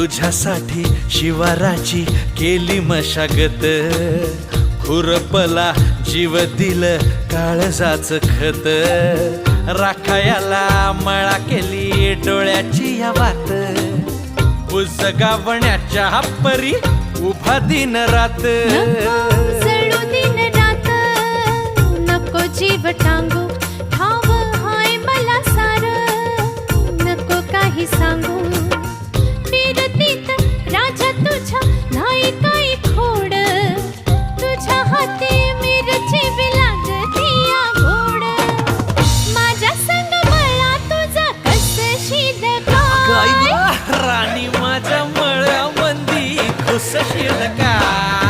तुझ्यासाठी शिवाराची केली मशागत. खुरपला जीव दिल काळजाच खत. राखायाला मळा केली डोळ्याची या वात. बुजगावण्याच्या परी उभा दिन रात. दिन रात नको जीव टांगू. ठाव हाय मला सार नको काही सांगू. राणी माझ्या मळ्यामंदी खुश का?